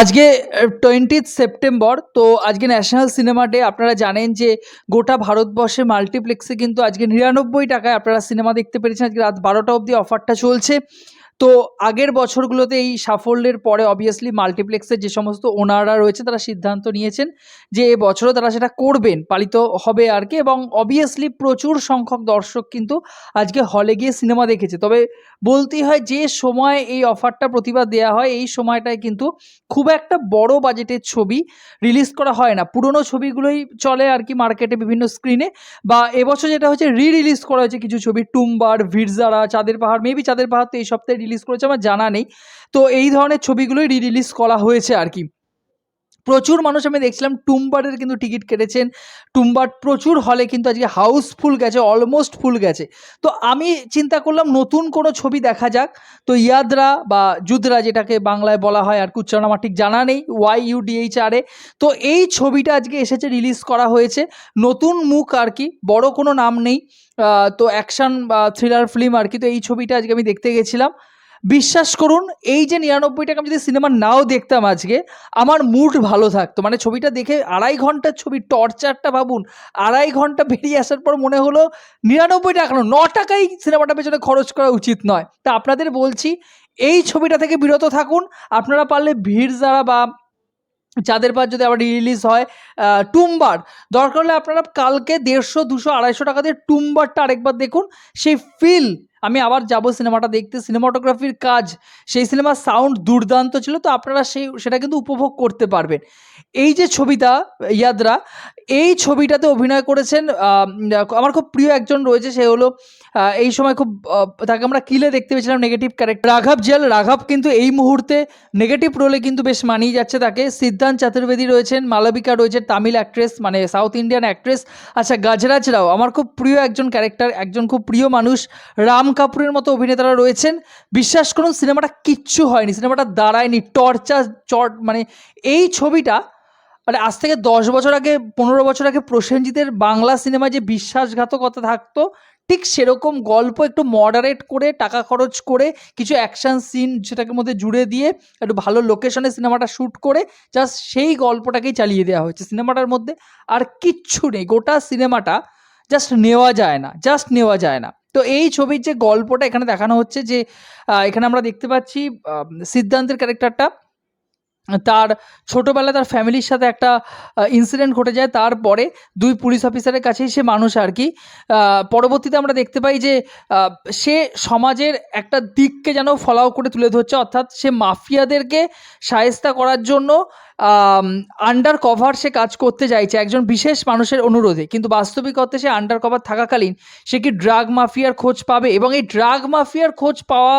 আজকে twentieth September তো আজকে ন্যাশনাল সিনেমা ডে আপনারা জানেন যে গোটা ভারতবর্ষে মাল্টিপ্লেক্সে কিন্তু আজকে নিরানব্বই টাকায় আপনারা সিনেমা দেখতে পেরেছেন। আজকে রাত বারোটা অবধি অফারটা চলছে। তো আগের বছরগুলোতে এই সাফল্যের পরে অবভিয়াসলি মাল্টিপ্লেক্সের যে সমস্ত ওনাররা রয়েছে, তারা সিদ্ধান্ত নিয়েছেন যে এ বছরও তারা সেটা করবেন, পালিত হবে আর কি এবং অবভিয়াসলি প্রচুর সংখ্যক দর্শক কিন্তু আজকে হলে গিয়ে সিনেমা দেখেছে। তবে বলতেই হয় যে সময় এই অফারটা প্রতিবার দেওয়া হয়, এই সময়টায় কিন্তু খুব একটা বড় বাজেটের ছবি রিলিজ করা হয় না। পুরনো ছবিগুলোই চলে আর কি মার্কেটে বিভিন্ন স্ক্রিনে বা এবছর যেটা হচ্ছে রি রিলিজ করা হয়েছে কিছু ছবি টুম্বার ভিরজারা চাঁদের পাহাড় মেবি চাঁদের পাহাড় তো এই সপ্তাহে রিলিজ করেছে, আমার জানা নেই। তো এই ধরনের ছবিগুলোই রি রিলিজ করা হয়েছে আর কি। প্রচুর মানুষ আমি দেখছিলাম টুম্বারের কিন্তু টিকিট কেটেছেন। টুম্বার প্রচুর হলে কিন্তু আজকে হাউসফুল গেছে অলমোস্ট ফুল গেছে। তো আমি চিন্তা করলাম নতুন কোনো ছবি দেখা যাক। তো ইয়াদরা বা যুদরা যেটাকে বাংলায় বলা হয় আর উচ্চারণ আমার ঠিক জানা নেই Y U DH R A. তো এই ছবিটা আজকে এসেছে রিলিজ করা হয়েছে। নতুন মুখ আর কি, বড় কোনো নাম নেই। তো অ্যাকশন বা থ্রিলার ফিল্ম আর কি, তো এই ছবিটা আজকে আমি দেখতে গেছিলাম। বিশ্বাস করুন, এই যে নিরানব্বই টাকা আমি যদি সিনেমা নাও দেখতাম আজকে, আমার মুড ভালো থাকতো। মানে ছবিটা দেখে আড়াই ঘণ্টার ছবি টর্চারটা ভাবুন, আড়াই ঘণ্টা বেরিয়ে আসার পর মনে হলো নিরানব্বই টাকা ন টাকাই সিনেমাটা পেছনে খরচ করা উচিত নয়। তা আপনাদের বলছি, এই ছবিটা থেকে বিরত থাকুন। আপনারা পারলে ভিড় যারা বা চাঁদের পার যদি আবার রিলিজ হয় টুম্বার। দরকার হলে আপনারা কালকে দেড়শো, দুশো, আড়াইশো টাকা দিয়ে টুম্বারটা আরেকবার দেখুন। সেই ফিল আমি আবার যাব সিনেমাটা দেখতে। সিনেমাটোগ্রাফির কাজ। সেই সিনেমার সাউন্ড দুর্দান্ত ছিল, তো আপনারা সেই, সেটা কিন্তু উপভোগ করতে পারবেন। এই যে ছবিটা, ইয়াদরা, এই ছবিটাতে অভিনয় করেছেন আমার খুব প্রিয় একজন রয়েছে, সে হলো এই সময় খুব তাকে আমরা কিলে দেখতে পেয়েছিলাম নেগেটিভ ক্যারেক্টার রাঘব জেল, রাঘব কিন্তু এই মুহূর্তে নেগেটিভ রোলে কিন্তু বেশ মানিয়ে যাচ্ছে তাকে। সিদ্ধান্ত চাতুর্বেদী রয়েছেন, মালবিকা রয়েছে, তামিল অ্যাক্ট্রেস মানে সাউথ ইন্ডিয়ান অ্যাক্ট্রেস আচ্ছা গাজরাজ রাও, আমার খুব প্রিয় একজন ক্যারেক্টার একজন খুব প্রিয় মানুষ, রাম কাপুরের মতো অভিনেতারা রয়েছেন। বিশ্বাস করুন, সিনেমাটা কিচ্ছু হয়নি। সিনেমাটা দাঁড়ায়নি, টর্চার, চট মানে এই ছবিটা মানে আজ থেকে দশ বছর আগে, পনেরো বছর আগে প্রসেনজিতের বাংলা সিনেমায় যে বিশ্বাসঘাতকতা থাকতো, ঠিক সেরকম গল্প একটু মডারেট করে, টাকা খরচ করে, কিছু অ্যাকশন সিন সেটাকে মধ্যে জুড়ে দিয়ে, একটু ভালো লোকেশনে সিনেমাটা শ্যুট করে জাস্ট সেই গল্পটাকেই চালিয়ে দেওয়া হয়েছে। সিনেমাটার মধ্যে আর কিচ্ছু নেই। গোটা সিনেমাটা জাস্ট নেওয়া যায় না জাস্ট নেওয়া যায় না। তো এই ছবির যে গল্পটা এখানে দেখানো হচ্ছে যে এখানে আমরা দেখতে পাচ্ছি সিদ্ধান্তের ক্যারেক্টারটা তার ছোটোবেলায় তার ফ্যামিলির সাথে একটা ইনসিডেন্ট ঘটে যায়। তারপরে দুই পুলিশ অফিসারের কাছেই সে মানুষ আর কি। পরবর্তীতে আমরা দেখতে পাই যে সে সমাজের একটা দিককে যেন ফলাও করে তুলে ধরছে। অর্থাৎ সে মাফিয়াদেরকে সায়স্তা করার জন্য আন্ডার কভার সে কাজ করতে চাইছে একজন বিশেষ মানুষের অনুরোধে। কিন্তু বাস্তবিক অর্থে সে আন্ডার কভার থাকাকালীন সে কি ড্রাগ মাফিয়ার খোঁজ পাবে? এবং এই ড্রাগ মাফিয়ার খোঁজ পাওয়া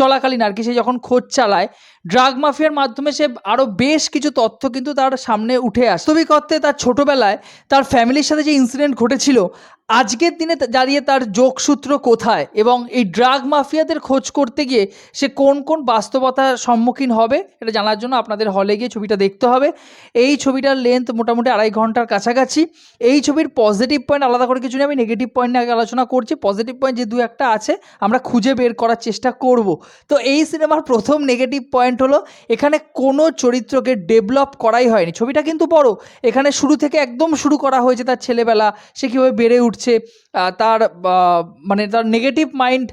চলাকালীন আর কি, সে যখন খোঁজ চালায় ড্রাগ মাফিয়ার মাধ্যমে সে আরও বেশ কিছু তথ্য কিন্তু তার সামনে উঠে আসে। তবে অর্থে তার ছোটোবেলায় তার ফ্যামিলির সাথে যে ইনসিডেন্ট ঘটেছিল আজকের দিনে দাঁড়িয়ে তার যোগসূত্র কোথায় এবং এই ড্রাগ মাফিয়াদের খোঁজ করতে গিয়ে সে কোন কোন বাস্তবতার সম্মুখীন হবে, এটা জানার জন্য আপনাদের হলে গিয়ে ছবিটা দেখতে হবে। এই ছবিটার লেন্থ মোটামুটি আড়াই ঘণ্টার কাছাকাছি। এই ছবির পজিটিভ পয়েন্ট আলাদা করে কিছু নেই, আমি নেগেটিভ পয়েন্ট নিয়ে আলোচনা করছি। পজিটিভ পয়েন্ট যে দু একটা আছে, আমরা খুঁজে বের করার চেষ্টা করব। তো এই সিনেমার প্রথম নেগেটিভ পয়েন্ট হলো, এখানে কোনো চরিত্রকে ডেভেলপ করাই হয়নি। ছবিটা কিন্তু বড়। এখানে শুরু থেকে একদম শুরু করা হয়েছে তার ছেলেবেলা। সে কীভাবে বেড়ে উঠছে আহ, তার মানে তার নেগেটিভ মাইন্ড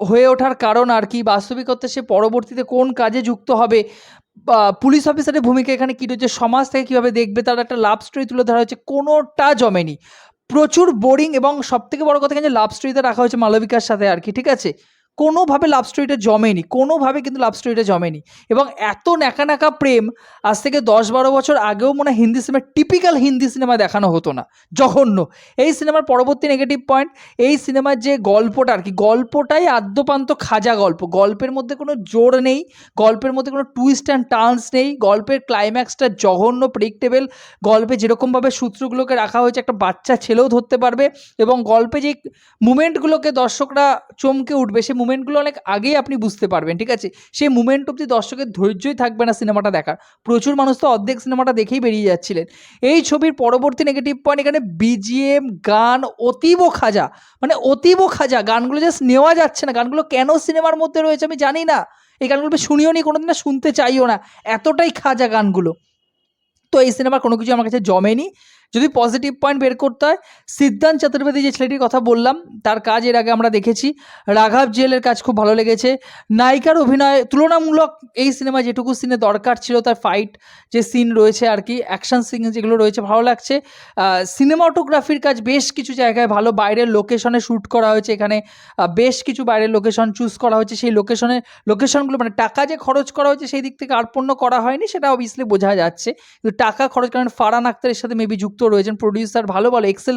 হয়ে ওঠার কারণ আর কি বাস্তবিকতা সে পরবর্তীতে কোন কাজে যুক্ত হবে। পুলিশ অফিসারের ভূমিকা এখানে কী রয়েছে সমাজ থেকে কীভাবে দেখবে তার একটা লাভ স্টোরি তুলে ধরা হয়েছে কোনোটা জমেনি। প্রচুর বোরিং এবং সবথেকে বড় কথা এখানে লাভ স্টোরিতে রাখা হয়েছে মালবিকার সাথে আর কি ঠিক আছে? কোনোভাবে লাভ স্টোরিটা জমেনি, কোনোভাবে কিন্তু লাভ স্টোরিটা জমেনি। এবং এত ন্যাকা ন্যাকা প্রেম আজ থেকে দশ বারো বছর আগেও মনে হয় Hindi cinema typical Hindi cinema দেখানো হতো না, জঘন্য। এই সিনেমার পরবর্তী নেগেটিভ পয়েন্ট এই সিনেমার যে গল্পটা আর কি, গল্পটাই আদ্যপান্ত খাজা গল্প। গল্পের মধ্যে কোনো জোর নেই, গল্পের মধ্যে কোনো টুইস্ট অ্যান্ড টার্নস নেই, গল্পের ক্লাইম্যাক্সটা জঘন্য প্রেডিক্টেবল গল্পে যেরকমভাবে সূত্রগুলোকে রাখা হয়েছে, একটা বাচ্চা ছেলেও ধরতে পারবে এবং গল্পে যে মুমেন্টগুলোকে দর্শকরা চমকে উঠবে, সেই মুমেন্টগুলো অনেক আগেই আপনি বুঝতে পারবেন, ঠিক আছে? সেই মুমেন্ট অব্দি দর্শকের ধৈর্যই থাকবে না সিনেমাটা দেখার। প্রচুর মানুষ তো অর্ধেক সিনেমাটা দেখেই বেরিয়ে যাচ্ছিলেন। এই ছবির পরবর্তী নেগেটিভ পয়েন্ট এখানে বিজিএম গান, অতীব খাজা। মানে অতীব খাজা, গানগুলো জাস্ট নেওয়া যাচ্ছে না। গানগুলো কেন সিনেমার মধ্যে রয়েছে আমি জানি না। এই গানগুলো শুনিও নি কোনোদিন শুনতে চাইও না। এতটাই খাজা গানগুলো। তো এই সিনেমার কোনো কিছু আমার কাছে জমেনি। যদি পজিটিভ পয়েন্ট বের করতে হয়, সিদ্ধান্ত চতুর্বেদী যে ছেলেটির কথা বললাম, তার কাজ এর আগে আমরা দেখেছি, রাঘব জেলের কাজ খুব ভালো লেগেছে। নায়িকার অভিনয় তুলনামূলক এই সিনেমা যেটুকু সিনে দরকার ছিল, তার ফাইট যে সিন রয়েছে আর কি অ্যাকশন সিন যেগুলো রয়েছে ভালো লাগছে। সিনেমাটোগ্রাফির কাজ বেশ কিছু জায়গায় ভালো, বাইরের লোকেশনে শ্যুট করা হয়েছে এখানে। বেশ কিছু বাইরের লোকেশন চুজ করা হয়েছে, সেই লোকেশনে লোকেশনগুলো মানে টাকা যে খরচ করা হয়েছে, সেই দিক থেকে আর্পণ্য করা হয়নি, সেটা অবভিয়াসলি বোঝা যাচ্ছে। কিন্তু টাকা খরচ, কারণ ফারান আক্তারের সাথে মেবি যুক্ত রয়েছেন প্রডিউসার ভালো ভালো এক্সেল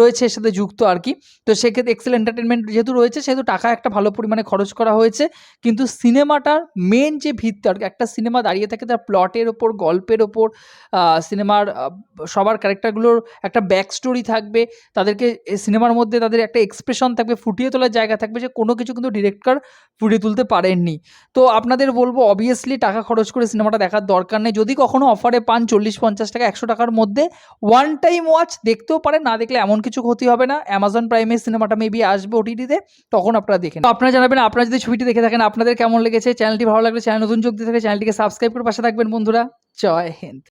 রয়েছে এর সাথে যুক্ত আর কি। তো সেক্ষেত্রে এক্সেল এন্টারটেনমেন্ট যেহেতু রয়েছে সেহেতু টাকা একটা ভালো পরিমাণে খরচ করা হয়েছে। কিন্তু সিনেমাটার মেন যে ভিত্তি আর কি, একটা সিনেমা দাঁড়িয়ে থাকে তার প্লটের ওপর গল্পের ওপর সিনেমার সবার ক্যারেক্টারগুলোর একটা ব্যাক স্টোরি থাকবে তাদেরকে সিনেমার মধ্যে তাদের একটা এক্সপ্রেশন থাকবে ফুটিয়ে তোলার জায়গা থাকবে যে কোনো কিছু কিন্তু ডিরেক্টর ফুটিয়ে তুলতে পারেননি। তো আপনাদের বলব অবভিয়াসলি টাকা খরচ করে সিনেমাটা দেখার দরকার নেই। যদি কখনো অফারে পান চল্লিশ পঞ্চাশ টাকা একশো টাকার মধ্যে ওয়ান টাইম ওয়াচ দেখতেও পারেন, না দেখলে এমন কিছু ক্ষতি হবে না। অ্যামাজন প্রাইমের সিনেমাটা মেবি আসবে ওটিটিতে তখন আপনারা দেখেন আপনারা জানাবেন, আপনারা যদি ছবিটি দেখে থাকেন, আপনাদের কেমন লেগেছে? চ্যানেলটি ভালো লাগলে চ্যানেল নতুন যোগ দিয়ে থাকে চ্যানেলটিকে সাবস্ক্রাইব করে পাশে থাকবেন, বন্ধুরা। জয় হিন্দ।